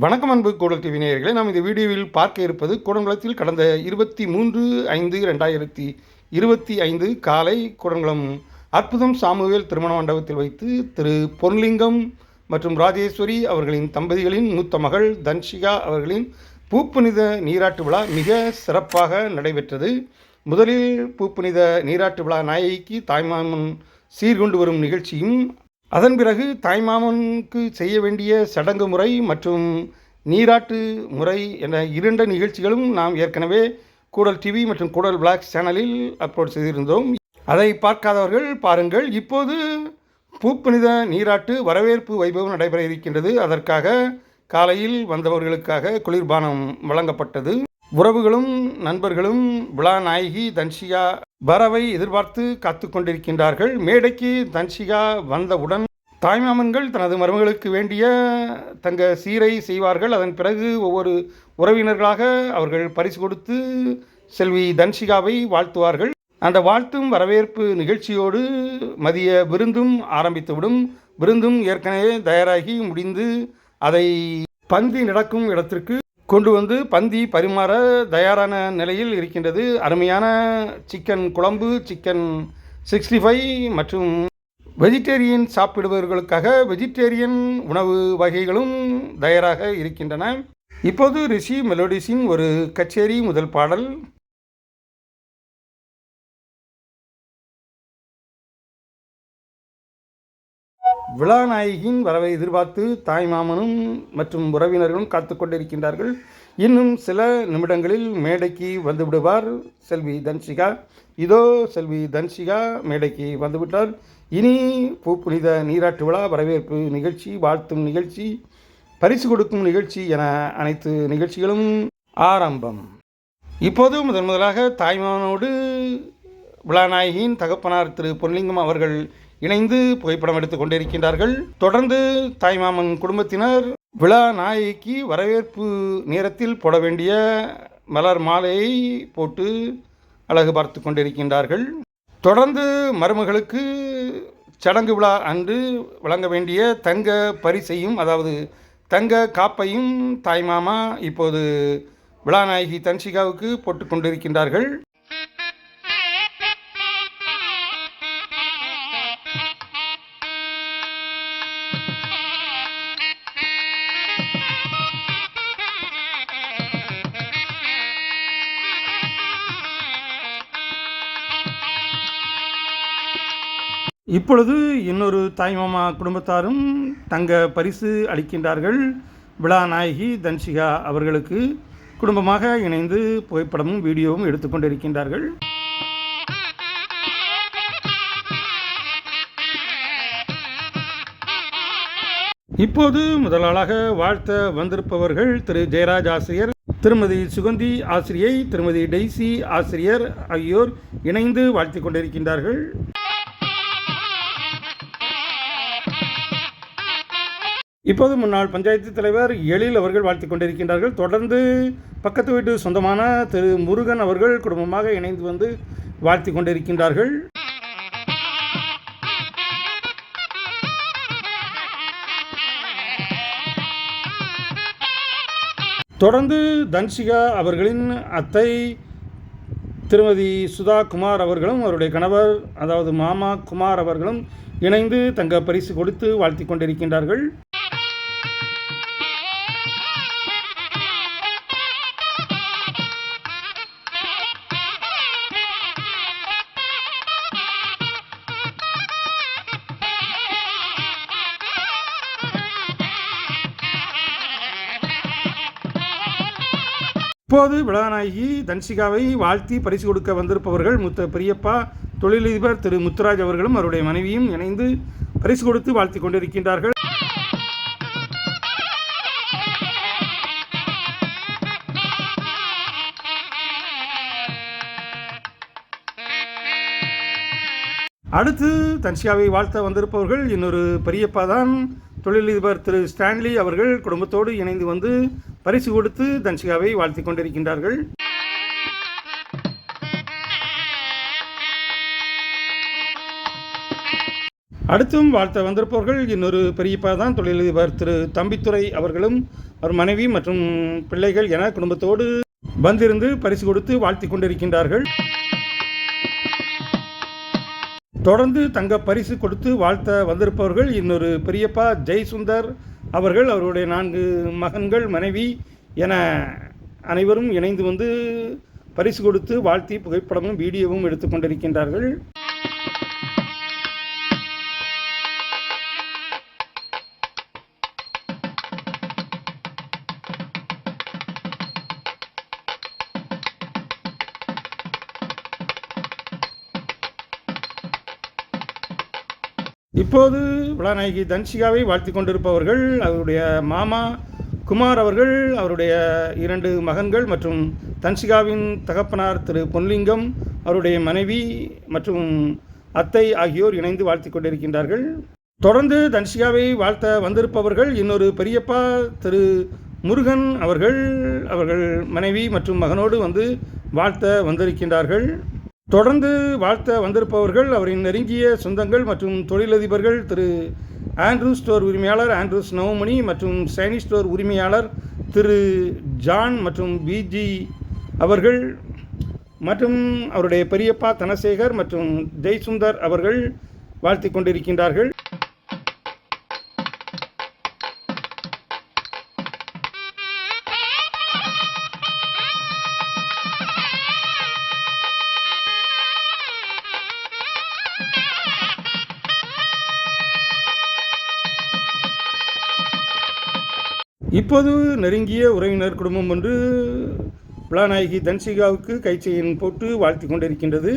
வணக்கம் அன்பு கூடல் டிவி நேயர்களே நாம் இந்த வீடியோவில் பார்க்க இருப்பது கூடங்குளத்தில் கடந்த இருபத்தி மூன்று ஐந்து ரெண்டாயிரத்தி இருபத்தி ஐந்து காலை கூடங்குளம் அற்புதம் சாமுவேல் திருமண மண்டபத்தில் வைத்து திரு பொன்லிங்கம் மற்றும் ராஜேஸ்வரி அவர்களின் தம்பதிகளின் மூத்த மகள் தன்ஷிகா அவர்களின் பூப்புனித நீராட்டு விழா மிக சிறப்பாக நடைபெற்றது. முதலில் பூப்புனித நீராட்டு விழா நாயகிக்கு தாய்மாமன் சீர்கொண்டு வரும் நிகழ்ச்சியும் அதன் பிறகு தாய்மாமனுக்கு செய்ய வேண்டிய சடங்கு முறை மற்றும் நீராட்டு முறை என இரண்டு நிகழ்ச்சிகளும் நாம் ஏற்கனவே கூடல் டிவி மற்றும் கூடல் பிளாக் சேனலில் அப்லோட் செய்திருந்தோம். அதை பார்க்காதவர்கள் பாருங்கள். இப்போது பூப்புனித நீராட்டு வரவேற்பு வைபவம் நடைபெற இருக்கின்றது. அதற்காக காலையில் வந்தவர்களுக்காக குளிர்பானம் வழங்கப்பட்டது. உறவுகளும் நண்பர்களும் விழா நாயகி தன்ஷிகா வரவை எதிர்பார்த்து காத்து கொண்டிருக்கின்றார்கள். மேடைக்கு தன்ஷிகா வந்தவுடன் தாய்மாமன்கள் தனது மருமகளுக்கு வேண்டிய தங்க சீரை செய்வார்கள். அதன் பிறகு ஒவ்வொரு உறவினர்களாக அவர்கள் பரிசு கொடுத்து செல்வி தன்ஷிகாவை வாழ்த்துவார்கள். அந்த வாழ்த்தும் வரவேற்பு நிகழ்ச்சியோடு மதிய விருந்தும் ஆரம்பித்துவிடும். விருந்தும் ஏற்கனவே தயாராகி முடிந்து அதை பந்தி நடக்கும் இடத்திற்கு கொண்டு வந்து பந்தி பரிமாற தயாரான நிலையில் இருக்கின்றது. அருமையான சிக்கன் குழம்பு சிக்கன் சிக்ஸ்டி ஃபைவ் மற்றும் வெஜிடேரியன் சாப்பிடுபவர்களுக்காக வெஜிடேரியன் உணவு வகைகளும் தயாராக இருக்கின்றன. இப்போது ரிஷி மெலோடிஸின் ஒரு கச்சேரி முதல் பாடல். விழாநாயகியின் வரவை எதிர்பார்த்து தாய்மாமனும் மற்றும் உறவினர்களும் காத்து கொண்டிருக்கின்றார்கள். இன்னும் சில நிமிடங்களில் மேடைக்கு வந்துவிடுவார் செல்வி தன்ஷிகா இதோ செல்வி தன்ஷிகா மேடைக்கு வந்துவிட்டார். இனி பூப்புனித நீராட்டு விழா வரவேற்பு நிகழ்ச்சி வாழ்த்தும் நிகழ்ச்சி பரிசு கொடுக்கும் நிகழ்ச்சி என அனைத்து நிகழ்ச்சிகளும் ஆரம்பம். இப்போது முதன் முதலாக தாய்மாமனோடு விழாநாயகியின் தகப்பனார் திரு பொன்லிங்கம் அவர்கள் இணைந்து புகைப்படம் எடுத்துக் கொண்டிருக்கின்றார்கள். தொடர்ந்து தாய்மாமன் குடும்பத்தினர் விழா நாயகிக்கு வரவேற்பு நேரத்தில் போட வேண்டிய மலர் மாலையை போட்டு அழகு பார்த்து கொண்டிருக்கின்றார்கள். தொடர்ந்து மருமகளுக்கு சடங்கு விழா அன்று வழங்க வேண்டிய தங்க பரிசையும் அதாவது தங்க காப்பையும் தாய்மாமா இப்போது விழாநாயகி தன்ஷிகாவுக்கு போட்டு கொண்டிருக்கின்றார்கள். இப்பொழுது இன்னொரு தாய்மாமா குடும்பத்தாரும் தங்க பரிசு அளிக்கின்றார்கள். விழா நாயகி தன்ஷிகா அவர்களுக்கு குடும்பமாக இணைந்து புகைப்படமும் வீடியோவும் எடுத்துக்கொண்டிருக்கின்றார்கள் இப்போது முதலாளாக வாழ்த்த வந்திருப்பவர்கள் திரு ஜெயராஜ் ஆசிரியர் திருமதி சுகந்தி ஆசிரியை திருமதி டெய்சி ஆசிரியர் ஆகியோர் இணைந்து வாழ்த்திக் கொண்டிருக்கின்றார்கள். இப்போது முன்னாள் பஞ்சாயத்து தலைவர் எழில் அவர்கள் வாழ்த்திக் கொண்டிருக்கின்றார்கள். தொடர்ந்து பக்கத்து வீட்டு சொந்தமான திரு முருகன் அவர்கள் குடும்பமாக இணைந்து வந்து வாழ்த்தி கொண்டிருக்கின்றார்கள். தொடர்ந்து தன்ஷிகா அவர்களின் அத்தை திருமதி சுதா குமார் அவர்களும் அவருடைய கணவர் அதாவது மாமா குமார் அவர்களும் இணைந்து தங்க பரிசு கொடுத்து வாழ்த்திக் கொண்டிருக்கின்றார்கள். இப்போது விழாநாயகி தன்சிகாவை வாழ்த்தி பரிசு கொடுக்க வந்திருப்பவர்கள் முத்த பெரியப்பா தொழிலதிபர் திரு முத்துராஜ் அவர்களும் அவருடைய மனைவியும் இணைந்து பரிசு கொடுத்து வாழ்த்திக் கொண்டிருக்கின்றார்கள். அடுத்து தன்சியாவை வாழ்த்த வந்திருப்பவர்கள் இன்னொரு பெரியப்பா தான் தொழிலதிபர் திரு ஸ்டான்லி அவர்கள் குடும்பத்தோடு இணைந்து வந்து பரிசு கொடுத்து தன்சிகாவை வாழ்த்திக் கொண்டிருக்கின்றார்கள். அடுத்தும் வாழ்த்த வந்திருப்பவர்கள் இன்னொரு பெரியப்பா தான் தொழிலதிபர் திரு தம்பித்துரை அவர்களும் அவர் மனைவி மற்றும் பிள்ளைகள் என குடும்பத்தோடு வந்திருந்து பரிசு கொடுத்து வாழ்த்தி கொண்டிருக்கின்றார்கள். தொடர்ந்து தங்க பரிசு கொடுத்து வாழ்த்த வந்திருப்பவர்கள் இன்னொரு பெரியப்பா ஜெய்சுந்தர் அவர்கள் அவருடைய நான்கு மகன்கள் மனைவி என அனைவரும் இணைந்து வந்து பரிசு கொடுத்து வாழ்த்தி புகைப்படமும் வீடியோவும் எடுத்துக்கொண்டிருக்கின்றார்கள் இப்போது விழாநாயகி தன்சிகாவை வாழ்த்தி கொண்டிருப்பவர்கள் அவருடைய மாமா குமார் அவர்கள் அவருடைய இரண்டு மகன்கள் மற்றும் தன்சிகாவின் தகப்பனார் திரு பொன்லிங்கம் அவருடைய மனைவி மற்றும் அத்தை ஆகியோர் இணைந்து வாழ்த்தி கொண்டிருக்கின்றார்கள். தொடர்ந்து தன்சிகாவை வாழ்த்த வந்திருப்பவர்கள் இன்னொரு பெரியப்பா திரு முருகன் அவர்கள். அவர்கள் மனைவி மற்றும் மகனோடு வந்து வாழ்த்த வந்திருக்கின்றார்கள். தொடர்ந்து வாழ்த்த வந்திருப்பவர்கள் அவரின் நெருங்கிய சொந்தங்கள் மற்றும் தொழிலதிபர்கள் திரு ஆண்ட்ரூ ஸ்டோர் உரிமையாளர் ஆண்ட்ரூஸ் நவமணி மற்றும் சைனி ஸ்டோர் உரிமையாளர் திரு ஜான் மற்றும் பிஜி அவர்கள் மற்றும் அவருடைய பெரியப்பா தனசேகர் மற்றும் ஜெய்சுந்தர் அவர்கள் வாழ்த்தி கொண்டிருக்கின்றார்கள். இப்போது நெருங்கிய உறவினர் குடும்பம் ஒன்று விழாநாயகி தன்சிகாவுக்கு கைச்செயின் போட்டு வாழ்த்தி கொண்டிருக்கின்றது.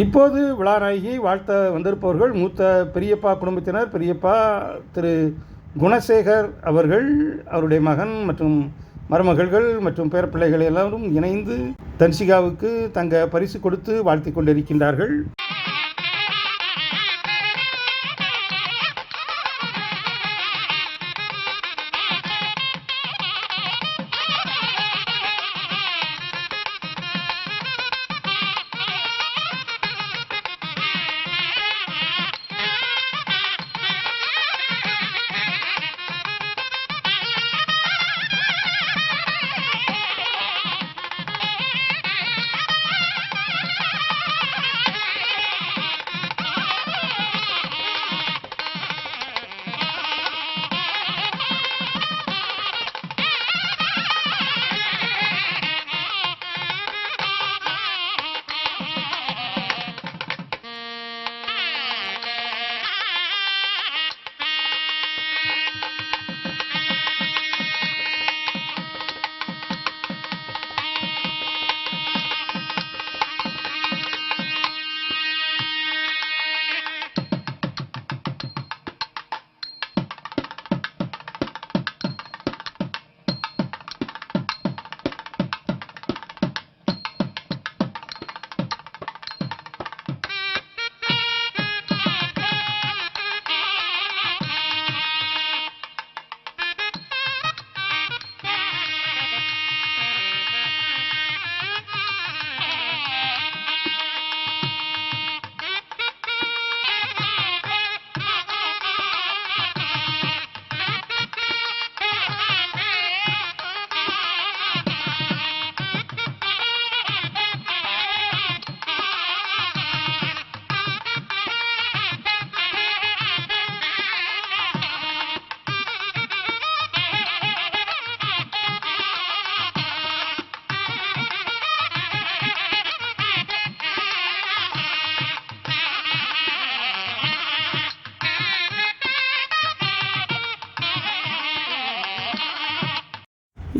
இப்போது விழாநாயகி வாழ்த்த வந்திருப்பவர்கள் மூத்த பெரியப்பா குடும்பத்தினர் பெரியப்பா திரு குணசேகர் அவர்கள் அவருடைய மகன் மற்றும் மருமகள்கள் மற்றும் பேரப்பிள்ளைகள் எல்லாரும் இணைந்து தன்சிகாவுக்கு தங்க பரிசு கொடுத்து வாழ்த்தி கொண்டிருக்கின்றார்கள்.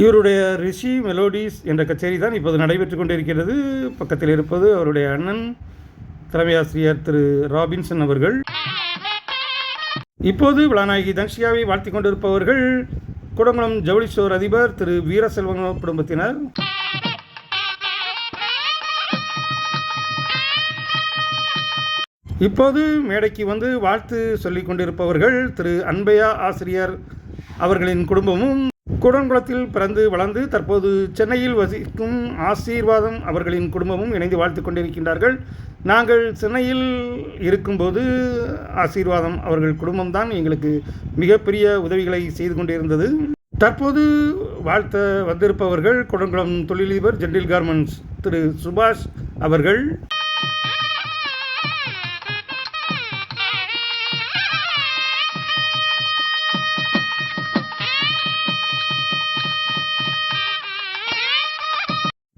இவருடைய ரிஷி மெலோடிஸ் என்ற கச்சேரி தான் இப்போது நடைபெற்று கொண்டிருக்கிறது. பக்கத்தில் இருப்பது அவருடைய அண்ணன் தலைமை ஆசிரியர் திரு ராபின்சன் அவர்கள். இப்போது விழாநாயகி தன்ஷியாவை வாழ்த்தி கொண்டிருப்பவர்கள் குடங்குளம் ஜவுளிஸ்டோர் அதிபர் திரு வீரசெல்வம் குடும்பத்தினர். இப்போது மேடைக்கு வந்து வாழ்த்து சொல்லிக் கொண்டிருப்பவர்கள் திரு அன்பையா ஆசிரியர் அவர்களின் குடும்பமும் குடங்குளத்தில் பிறந்து வளர்ந்து தற்போது சென்னையில் வசிக்கும் ஆசீர்வாதம் அவர்களின் குடும்பமும் இணைந்து வாழ்த்து கொண்டிருக்கின்றார்கள். நாங்கள் சென்னையில் இருக்கும்போது ஆசீர்வாதம் அவர்கள் குடும்பம்தான் எங்களுக்கு மிகப்பெரிய உதவிகளை செய்து கொண்டிருந்தது. தற்போது வாழ்த்த வந்திருப்பவர்கள் குடங்குளம் தொழிலதிபர் ஜென்டில் கார்மெண்ட்ஸ் திரு சுபாஷ் அவர்கள்.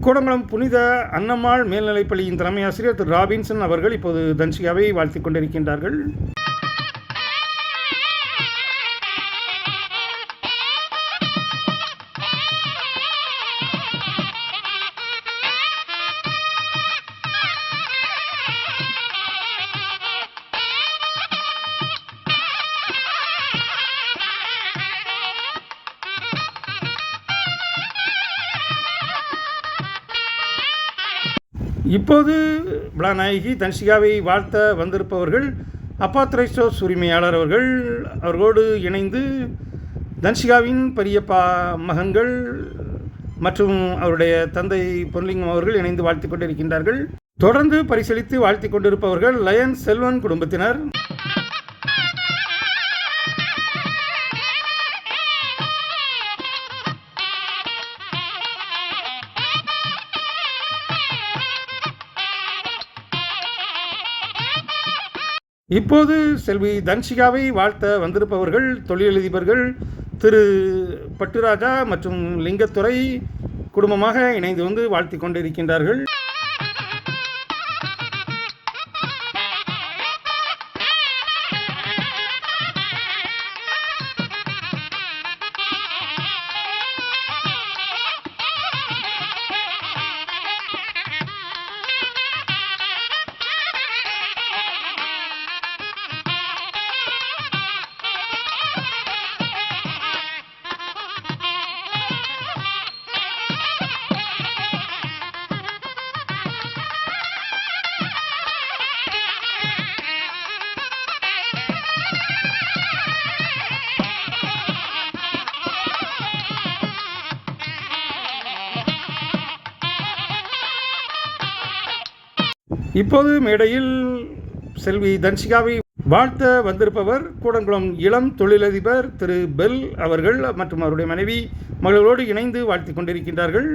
கூடங்குளம் புனித அன்னம்மாள் மேல்நிலைப்பள்ளியின் தலைமை ஆசிரியர் திரு ராபின்சன் அவர்கள் இப்போது தன்ஷிகாவை வாழ்த்திக் கொண்டிருக்கின்றார்கள். இப்போது விழாநாயகி தன்ஷிகாவை வாழ்த்த வந்திருப்பவர்கள் அப்பாத்துரை ஸ்டோர்ஸ் உரிமையாளர் அவர்கள் அவர்களோடு இணைந்து தன்ஷிகாவின் பெரியப்பா மகன்கள் மற்றும் அவருடைய தந்தை பொன்லிங்கம் அவர்கள் இணைந்து வாழ்த்திக் கொண்டிருக்கின்றார்கள். தொடர்ந்து பரிசீலித்து வாழ்த்திக் கொண்டிருப்பவர்கள் லயன் செல்வன் குடும்பத்தினர். இப்போது செல்வி தன்ஷிகாவை வாழ்த்த வந்திருப்பவர்கள் தொழிலதிபர்கள் திரு பட்டுராஜா மற்றும் லிங்கத்துறை குடும்பமாக இணைந்து வந்து வாழ்த்திக் கொண்டிருக்கின்றார்கள். இப்போது மேடையில் செல்வி தன்சிகாவை வாழ்த்த வந்திருப்பவர் கூடங்குளம் இளம் தொழிலதிபர் திரு பெல் அவர்கள் மற்றும் அவருடைய மனைவி மகளோடு இணைந்து வாழ்த்தி கொண்டிருக்கின்றார்கள்.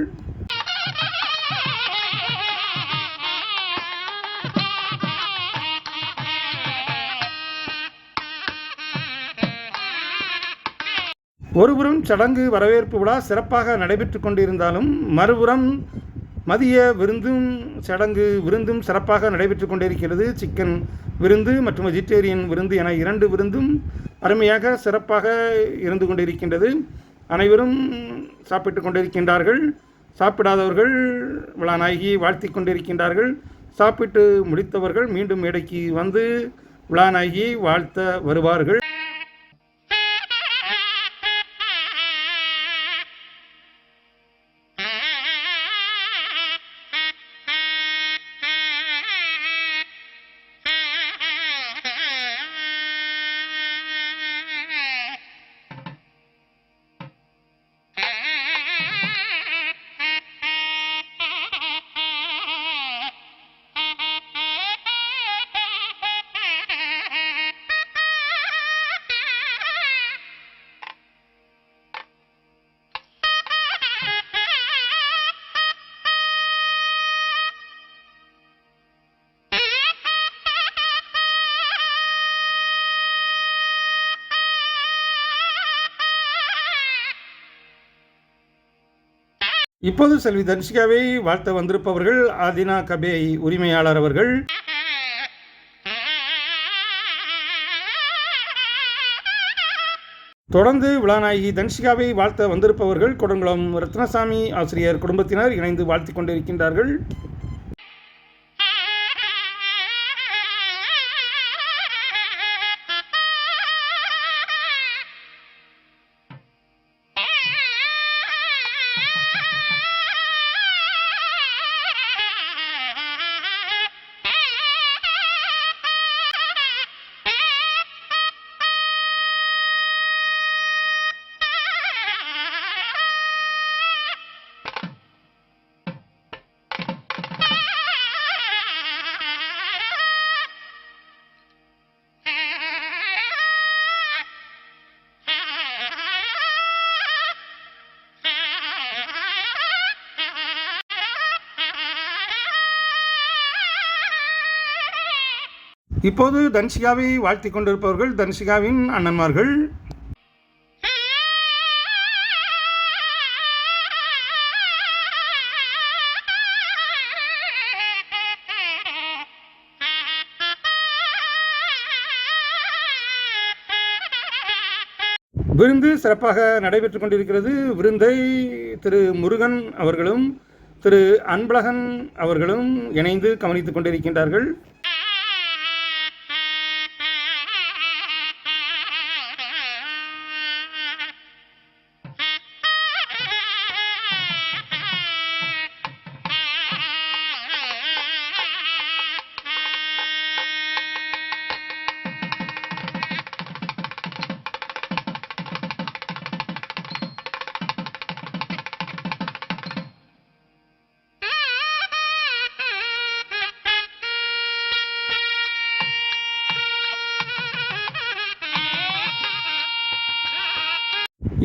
ஒருபுறம் சடங்கு வரவேற்பு விழா சிறப்பாக நடைபெற்று கொண்டிருந்தாலும் மறுபுறம் மதிய விருந்தும் சடங்கு விருந்தும் சிறப்பாக நடைபெற்று கொண்டிருக்கிறது. சிக்கன் விருந்து மற்றும் வெஜிடேரியன் விருந்து என இரண்டு விருந்தும் அருமையாக சிறப்பாக இருந்து கொண்டிருக்கின்றது. அனைவரும் சாப்பிட்டு கொண்டிருக்கின்றார்கள். சாப்பிடாதவர்கள் விழாநாயகி வாழ்த்தி கொண்டிருக்கின்றார்கள். சாப்பிட்டு முடித்தவர்கள் மீண்டும் மேடைக்கு வந்து விழாநாயகி வாழ்த்த வருவார்கள். இப்போது செல்வி தன்ஷிகாவை வாழ்த்த வந்திருப்பவர்கள் ஆதினா கபே உரிமையாளர் அவர்கள். தொடர்ந்து விழாநாயகி தன்ஷிகாவை வாழ்த்த வந்திருப்பவர்கள் கொடுங்குளம் ரத்னசாமி ஆசிரியர் குடும்பத்தினர் இணைந்து வாழ்த்திக் கொண்டிருக்கின்றார்கள். இப்போது தன்ஷிகாவை வாழ்த்தி கொண்டிருப்பவர்கள் தன்ஷிகாவின் அண்ணன்மார்கள். விருந்து சிறப்பாக நடைபெற்றுக் கொண்டிருக்கிறது. விருந்தை திரு முருகன் அவர்களும் திரு அன்பழகன் அவர்களும் இணைந்து கவனித்துக் கொண்டிருக்கின்றார்கள்.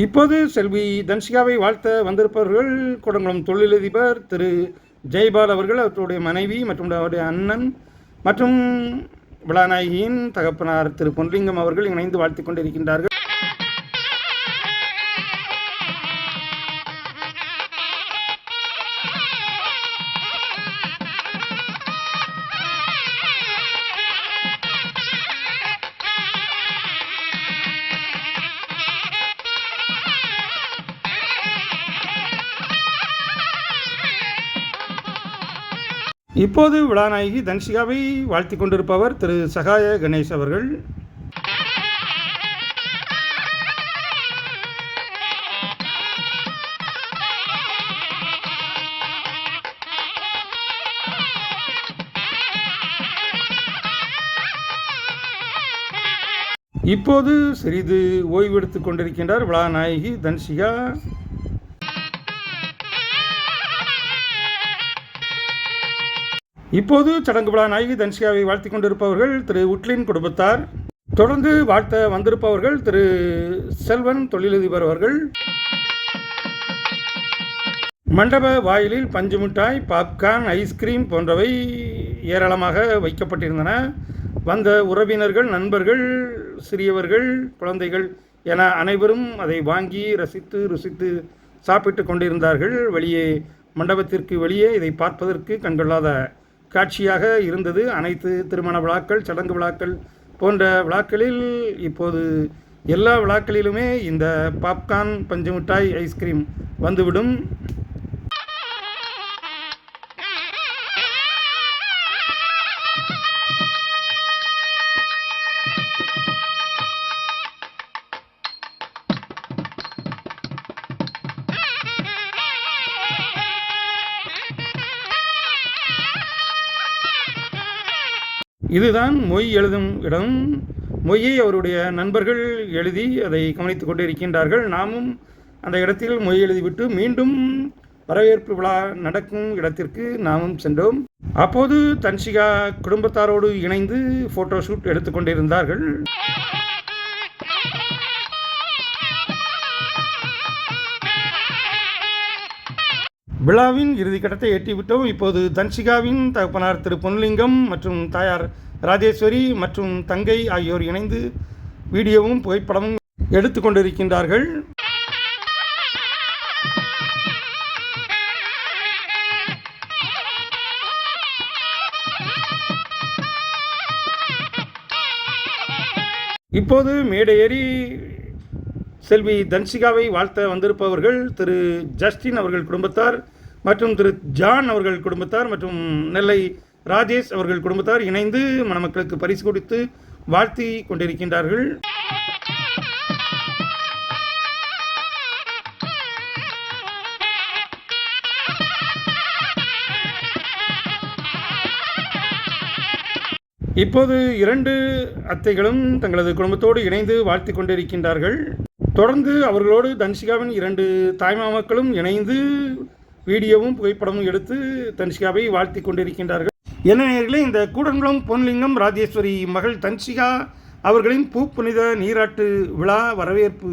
இப்போது செல்வி தன்ஷிகாவை வாழ்த்த வந்திருப்பவர்கள் கொடுங்குளம் தொழிலதிபர் திரு ஜெய்பால் அவர்கள் அவருடைய மனைவி மற்றும் அவருடைய அண்ணன் மற்றும் விழாநாயகியின் தகப்பனார் திரு பொன்லிங்கம் அவர்கள் இணைந்து வாழ்த்திக் கொண்டிருக்கின்றார்கள். இப்போது விழாநாயகி தன்ஷிகாவை வாழ்த்தி கொண்டிருப்பவர் திரு சகாய கணேஷ் அவர்கள். இப்போது சிறிது ஓய்வெடுத்துக் கொண்டிருக்கின்றார் விழாநாயகி தன்ஷிகா. இப்போது சடங்கு விழா நாயகி தன்ஷிகாவை வாழ்த்திக் கொண்டிருப்பவர்கள் திரு உட்லின் குடும்பத்தார். தொடர்ந்து வாழ்த்த வந்திருப்பவர்கள் திரு செல்வன் தொழிலதிபர் அவர்கள். மண்டப வாயிலில் பஞ்சு மிட்டாய் பாப்கார்ன் ஐஸ்கிரீம் போன்றவை ஏராளமாக வைக்கப்பட்டிருந்தன. வந்த உறவினர்கள் நண்பர்கள் சிறியவர்கள் குழந்தைகள் என அனைவரும் அதை வாங்கி ரசித்து ருசித்து சாப்பிட்டு கொண்டிருந்தார்கள். வெளியே மண்டபத்திற்கு வெளியே இதை பார்ப்பதற்கு கண்கொள்ளாத காட்சியாக இருந்தது. அனைத்து திருமண விழாக்கள் சடங்கு விழாக்கள் போன்ற விழாக்களில் இப்போது எல்லா விழாக்களிலுமே இந்த பாப்கார்ன் பஞ்சு மிட்டாய் ஐஸ்கிரீம் வந்துவிடும். இதுதான் மொய் எழுதும் இடம். மொய்யை அவருடைய நண்பர்கள் எழுதி அதை கவனித்துக் கொண்டு இருக்கின்றார்கள் நாமும் அந்த இடத்தில் மொய் எழுதிவிட்டு மீண்டும் வரவேற்பு விழா நடக்கும் இடத்திற்கு நாமும் சென்றோம். அப்போது தன்ஷிகா குடும்பத்தாரோடு இணைந்து ஃபோட்டோ ஷூட் எடுத்துக்கொண்டிருந்தார்கள் விழாவின் இறுதிக்கட்டத்தை எட்டிவிட்டோம். இப்போது தன்ஷிகாவின் தகப்பனார் திரு பொன்லிங்கம் மற்றும் தாயார் ராஜேஸ்வரி மற்றும் தங்கை ஆகியோர் இணைந்து வீடியோவும் புகைப்படமும் எடுத்து கொண்டிருக்கின்றார்கள். இப்போது மேடையேறி செல்வி தன்சிகாவை வாழ்த்த வந்திருப்பவர்கள் திரு ஜஸ்டின் அவர்கள் குடும்பத்தார் மற்றும் திரு ஜான் அவர்கள் குடும்பத்தார் மற்றும் நெல்லை ராஜேஷ் அவர்கள் குடும்பத்தார் இணைந்து மணமக்களுக்கு பரிசு கொடுத்து வாழ்த்தி கொண்டிருக்கின்றார்கள். இப்போது இரண்டு அத்தைகளும் தங்களது குடும்பத்தோடு இணைந்து வாழ்த்தி கொண்டிருக்கின்றார்கள். தொடர்ந்து அவர்களோடு தன்சிகாவின் இரண்டு தாய்மாமக்களும் இணைந்து வீடியோவும் புகைப்படமும் எடுத்து தன்சிகாவை வாழ்த்தி கொண்டிருக்கின்றார்கள். என்ன நேயர்களே இந்த கூடங்குளம் பொன்லிங்கம் ராஜேஸ்வரி மகள் தன்சிகா அவர்களின் பூ புனித நீராட்டு விழா வரவேற்பு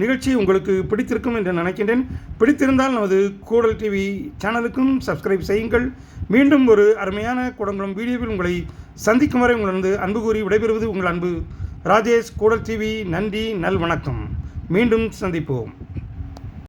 நிகழ்ச்சி உங்களுக்கு பிடித்திருக்கும் என்று நினைக்கின்றேன். பிடித்திருந்தால் நமது கூடல் டிவி சேனலுக்கும் சப்ஸ்கிரைப் செய்யுங்கள். மீண்டும் ஒரு அருமையான கூடங்குளம் வீடியோவில் உங்களை சந்திக்கும் வரை உங்களிருந்து அன்பு கூறி விடைபெறுவது உங்கள் அன்பு ராஜேஷ் கூடல் டிவி நன்றி நல் வணக்கம். மீண்டும் சந்திப்போம்.